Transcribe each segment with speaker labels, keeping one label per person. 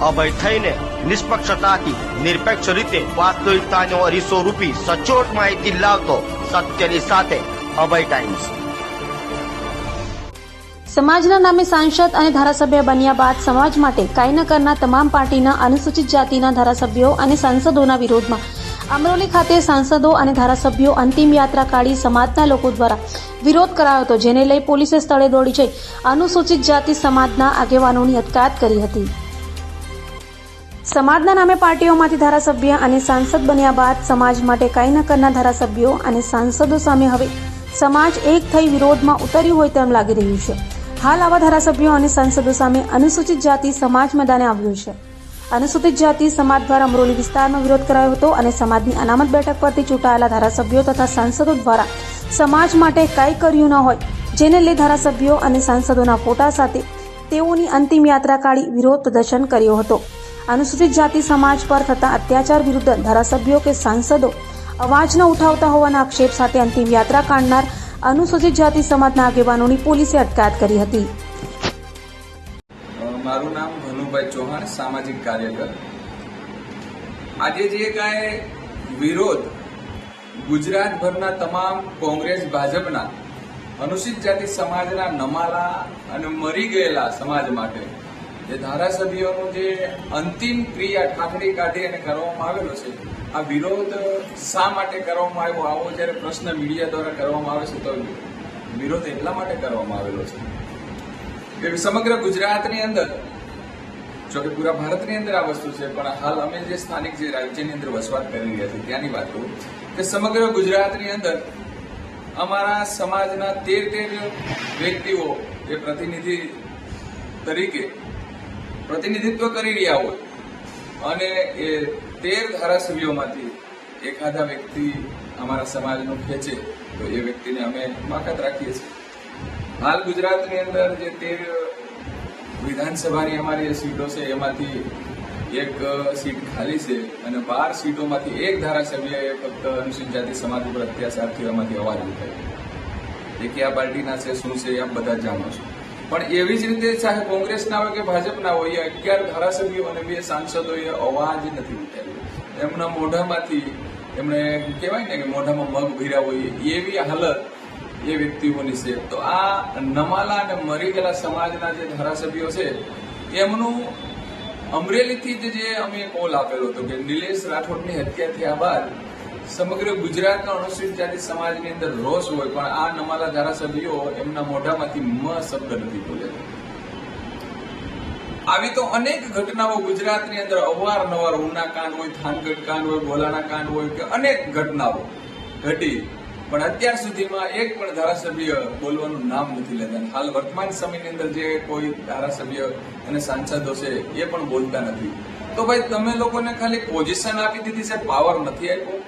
Speaker 1: અભય થઈને નિષ્પક્ષતાથી, નિરપેક્ષ રીતે વાસ્તવિકતાનો અરીસો રૂપી સચોટ માહિતી લાવતો સત્યની સાથે અભય ટાઈમ્સ.
Speaker 2: સમાજના નામે સાંસદ અને ધારાસભ્ય બન્યા બાદ સમાજ માટે કાંઈ કરનાર તમામ પાર્ટીના અનુસૂચિત જાતિના ધારાસભ્યો અને સાંસદોના વિરોધમાં અમરોલી ખાતે સાંસદો અને ધારાસભ્યો અંતિમ યાત્રા કાઢી સમાજના લોકો દ્વારા વિરોધ કરાયો હતો, જેને લઈ પોલીસે સ્થળે દોડી જઈ અનુસૂચિત જાતિ સમાજના આગેવાનોની અટકાયત કરી હતી. સમાજના નામે પાર્ટીઓમાંથી ધારાસભ્ય અને સાંસદ બન્યા બાદ સમાજ માટે કાંઈ ન કરનાર ધારાસભ્યો અને સાંસદો સામે હવે સમાજ એક થઈ વિરોધમાં ઉતર્યું હોય તેમ લાગી રહ્યું છે. હાલ આવા ધારાસભ્યો અને સાંસદો સામે અનુસૂચિત જાતિ સમાજ મેદાને આવ્યું છે. અનુસૂચિત જાતિ સમાજ દ્વારા અમરોલી વિસ્તારનો વિરોધ કરાયો હતો અને સમાજની અનામત બેઠક પરથી ચૂંટાયેલા ધારાસભ્યો તથા સાંસદો દ્વારા સમાજ માટે કાંઈ કર્યું ન હોય, જેને લઈ ધારાસભ્યો અને સાંસદોના ફોટા સાથે તેઓની અંતિમ યાત્રા કાઢી વિરોધ પ્રદર્શન કર્યો હતો. અનુસૂચિત જાતિ સમાજ પર થતા અત્યાચાર વિરુદ્ધ ધારાસભ્યો કે સાંસદો અવાજ ઉઠાવતા હોવાના આક્ષેપ સાથે અંતિમ યાત્રા કાઢનાર અનુસૂચિત જાતિ સમાજના આગેવાનોની પોલીસે અટકાયત કરી હતી.
Speaker 3: મારું નામ ભનુભાઈ ચૌહાણ, સામાજિક કાર્યકર. આજે જે કાંઈ વિરોધ ગુજરાતભરના તમામ કોંગ્રેસ ભાજપના અનુસૂચિત જાતિ સમાજના નમાલા અને મરી ગયેલા સમાજ માટે જે ધારાસભ્યોનું જે અંતિમ ક્રિયા ઠાકડી કાઢી અને કરવામાં આવેલો છે, આ વિરોધ શા માટે કરવામાં આવ્યો? આવો જ્યારે પ્રશ્ન મીડિયા દ્વારા કરવામાં આવે છે, તો વિરોધ એટલા માટે કરવામાં આવેલો છે કે સમગ્ર ગુજરાતની અંદર, જો કે પૂરા ભારતની અંદર આ વસ્તુ છે, પણ હાલ અમે જે સ્થાનિક જે રાજ્યની અંદર વસવાટ કરી રહ્યા છીએ, ત્યાંની વાત કરું, કે સમગ્ર ગુજરાતની અંદર અમારા સમાજના તેર તેર વ્યક્તિઓ એ પ્રતિનિધિ તરીકે પ્રતિનિધિત્વ કરી રહ્યા હોય અને એ તેર ધારાસભ્યોમાંથી એખાદા વ્યક્તિ અમારા સમાજનો ખેંચે, તો એ વ્યક્તિને અમે બાકાત રાખીએ છીએ. હાલ ગુજરાતની અંદર જે તેર વિધાનસભાની અમારી જે સીટો છે, એમાંથી એક સીટ ખાલી છે અને બાર સીટોમાંથી એક ધારાસભ્યએ ફક્ત અનુસૂચિત જાતિ સમાજ ઉપર અત્યાચાર એમાંથી અવાજ ઉઠાવ્યો. એ કયા પાર્ટીના છે, શું છે, એ આપ બધા જાણો છો. પણ એવી જ રીતે ચાહે કોંગ્રેસના હોય કે ભાજપના હોય અગિયાર ધારાસભ્યો અને બે સાંસદોએ અવાજ નથી ઉઠાવ્યો. એમના મોઢામાંથી એમણે કહેવાય ને કે મોઢામાં મગ ભર્યા હોય એવી હાલત એ વ્યક્તિઓની છે. તો આ નમાલા અને મરી ગયેલા સમાજના જે ધારાસભ્યો છે, એમનું અમરેલીથી જ જે અમે કોલ આપેલો હતો કે નિલેશ રાઠોડની હત્યા થયા બાદ સમગ્ર ગુજરાતના અનુસૂચિત જાતિ સમાજની અંદર રોષ હોય, પણ આ નમાલા ધારાસભ્યો એમના મોઢામાંથી મ શબ્દ નથી બોલ્યા આવી તો અનેક ઘટનાઓ ગુજરાતની અંદર અવારનવાર ઉના કાંડ હોય, થાનગઢ કાંડ હોય બોલાના કાંડ હોય કે અનેક ઘટનાઓ ઘટી. પણ અત્યાર સુધીમાં એક પણ ધારાસભ્ય બોલવાનું નામ નથી લેતા. હાલ વર્તમાન સમયની અંદર જે કોઈ ધારાસભ્ય અને સાંસદો છે, એ પણ બોલતા નથી. તો ભાઈ, તમે લોકોને ખાલી પોઝિશન આપી દીધી છે પાવર નથી આપ્યો.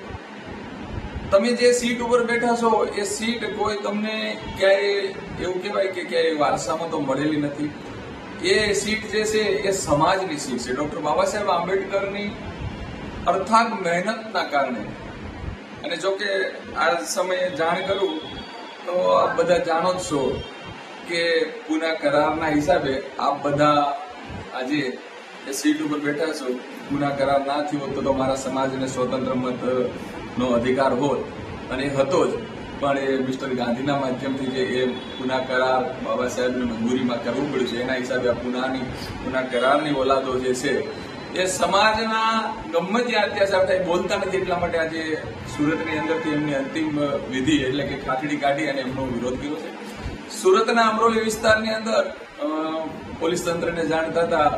Speaker 3: તમે જે સીટ ઉપર બેઠા છો, એ સીટ કોઈ તમને ક્યાંય એવું કહેવાય કે ક્યાંય વારસામાં તો મળેલી નથી. એ સીટ જે છે, એ સમાજની સીટ છે. ડોક્ટર બાબા સાહેબ આંબેડકરની અર્થાગ મહેનતના કારણે. અને જો કે આ સમયે જાણ કરું, તો આપ બધા જાણો જ છો કે પુના કરારના હિસાબે આપ બધા આજે એ સીટ ઉપર બેઠા છો. પુના કરાર ના થયો તો મારા સમાજને સ્વતંત્ર મત નો અધિકાર હોત અને એ હતો જ. પણ એ મિસ્ટર ગાંધીના માધ્યમથી જે એ પુના કરાર બાબા સાહેબને મંજૂરીમાં કરવું પડ્યું છે, એના હિસાબે આ પુનાની, પુના કરારની ઓલાદો જે છે, એ સમાજના ગમે ત્યાં અત્યાચાર થાય, બોલતા નથી એટલા માટે આજે સુરતની અંદરથી એમની અંતિમ વિધિ એટલે કે ખાખડી કાઢી અને એમનો વિરોધ કર્યો છે. સુરતના અમરોલી વિસ્તારની અંદર પોલીસ તંત્રને જાણ થતા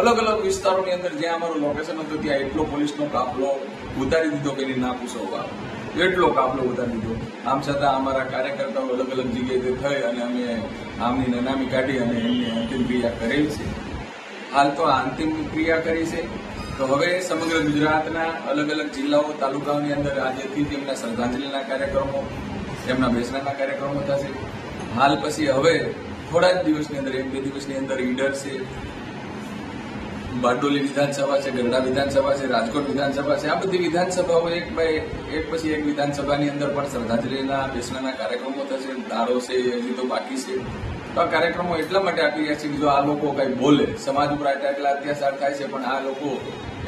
Speaker 3: અલગ અલગ વિસ્તારોની અંદર જ્યાં અમારું લોકેશન હતું, ત્યાં એટલો પોલીસનો કાફલો ઉતારી દીધો કે ના વાત. એટલો કાફલો ઉતારી દીધો. આમ છતાં અમારા કાર્યકર્તાઓ અલગ અલગ જગ્યાએ થઈ અને અમે આમની નનામી કાઢી અને એમની અંતિમ ક્રિયા કરેલી છે. હાલ તો આ અંતિમ ક્રિયા કરી છે. તો હવે સમગ્ર ગુજરાતના અલગ અલગ જિલ્લાઓ, તાલુકાઓની અંદર આજેથી જ એમના શ્રદ્ધાંજલિના કાર્યક્રમો એમના બેસણાના કાર્યક્રમો થશે. હાલ પછી હવે થોડા જ દિવસની અંદર, એક બે દિવસની અંદર ઈડર છે, બારડોલી વિધાનસભા છે, ગરડા વિધાનસભા છે, રાજકોટ વિધાનસભા છે, આ બધી વિધાનસભાઓ એક બાય એક પછી એક વિધાનસભાની અંદર પણ શ્રદ્ધાંજલિના બેસવાના કાર્યક્રમો થશે દાડો છે, હજી તો બાકી છે. તો આ કાર્યક્રમો એટલા માટે આપી રહ્યા છીએ જો આ લોકો કઈ બોલે, સમાજ ઉપર આટલા એટલા અત્યાચાર થાય છે, પણ આ લોકો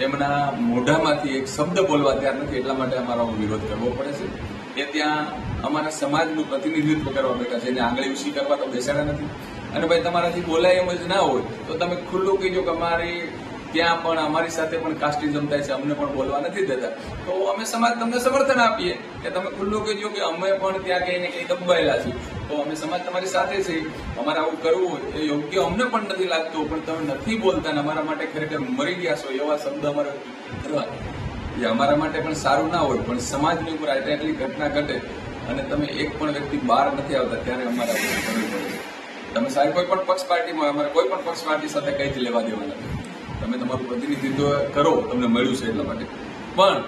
Speaker 3: એમના મોઢામાંથી એક શબ્દ બોલવા તૈયાર નથી, એટલા માટે અમારો વિરોધ કરવો પડે છે. એ ત્યાં અમારા સમાજનું પ્રતિનિધિત્વ કરવા બેઠા છે. એને આંગળી ઉછી કરવા તો બેસાડા નથી. અને ભાઈ તમારાથી બોલાય એમ જ ના હોય, તો તમે ખુલ્લું કહીજો કે અમારી ત્યાં પણ, અમારી સાથે પણ કાસ્ટિઝમ થાય છે, અમને પણ બોલવા નથી દેતા. તો અમે સમાજ તમને સમર્થન આપીએ કે તમે ખુલ્લું કહેજો કે અમે પણ ત્યાં કહીને કંઈ દબાયેલા છીએ. તો અમે સમાજ તમારી સાથે છે. અમારે આવું કરવું હોય એ યોગ્ય અમને પણ નથી લાગતું, પણ તમે નથી બોલતા ને અમારા માટે ખરેખર મરી ગયા છો એવા શબ્દ અમારે કરવા એ અમારા માટે પણ સારું ના હોય, પણ સમાજની ઉપર આટલી આટલી ઘટના ઘટે અને તમે એક પણ વ્યક્તિ બહાર નથી આવતા, ત્યારે અમારે તમે સાહેબ કોઈ પણ પક્ષ પાર્ટીમાં, અમારે કોઈ પણ પક્ષ પાર્ટી સાથે કંઈ જ લેવા દેવા નથી તમે તમારું પ્રતિનિધિત્વ કરો, તમને મળ્યું છે એટલા માટે. પણ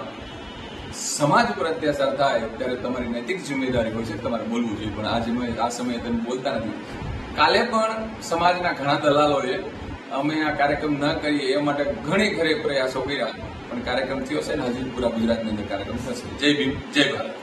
Speaker 3: સમાજ ઉપર અત્યાચાર થાય, ત્યારે તમારી નૈતિક જિમ્મેદારી હોય છે, તમારે બોલવું જોઈએ. પણ આ જિમ્મે- આ સમયે તમે બોલતા નથી. કાલે પણ સમાજના ઘણા દલાલોએ અમે આ કાર્યક્રમ ન કરીએ, એ માટે ઘણી ઘરે પ્રયાસો કર્યા. પણ કાર્યક્રમ થયો છે ને હજી પૂરા ગુજરાતની અંદર કાર્યક્રમ થશે. જય ભીમ, જય ભારત.